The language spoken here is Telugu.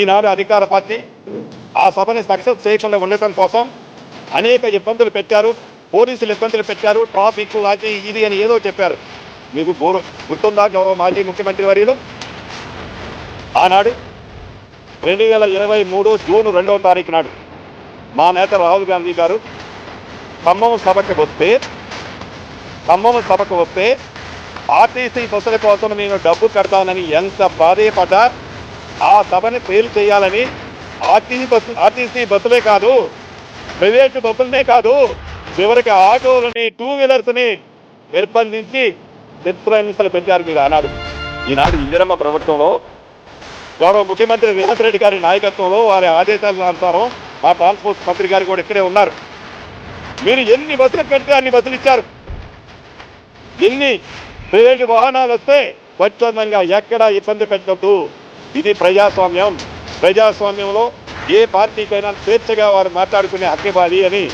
ఈనాడు అధికార పార్టీ ఆ సభని సక్సెస్ చేయకుండా ఉండటం కోసం అనేక ఇబ్బందులు పెట్టారు పోలీసులు ఇబ్బందులు పెట్టారు ట్రాఫిక్ అది ఇది అని ఏదో చెప్పారు. మీకు గౌరవ గుర్తుందా గౌరవ మాజీ ముఖ్యమంత్రి వర్యులు? ఆనాడు రెండు వేల ఇరవై మూడు జూన్ రెండవ తారీఖు నాడు మా నేత రాహుల్ గాంధీ గారు ఖమ్మం సభకు వస్తే ఖమ్మం సభకు వస్తే ఆర్టీసీ బస్సుల కోసం నేను డబ్బు కడతానని ఎంత బాధపడ్డా ఆ సభని ఫెయిల్ చేయాలని ఆర్టీసీ బస్సు ఆర్టీసీ బస్సులే కాదు ప్రైవేటు బస్సులనే కాదు చివరికి ఆటోలని టూ వీలర్స్ని నిర్బంధించి నిర్ప్రహింసలు పెంచారు మీరు ఆనాడు. ఈనాడు ఇందిరమ్మ ప్రభుత్వంలో గౌరవ ముఖ్యమంత్రి రేవంత్ రెడ్డి గారి నాయకత్వంలో వారి ఆదేశాల అనుసారం మా ట్రాన్స్పోర్ట్ మంత్రి గారు కూడా ఇక్కడే ఉన్నారు. మీరు ఎన్ని బస్సులు పెడితే అన్ని బస్సులు ఇచ్చారు? ఎన్ని? ప్రైవేటు వాహనాలు వస్తే స్వచ్ఛందంగా ఎక్కడ ఇబ్బంది పెట్టద్దు. ఇది ప్రజాస్వామ్యం. ప్రజాస్వామ్యంలో ఏ పార్టీకైనా స్వేచ్ఛగా వారు మాట్లాడుకునే హక్కు అని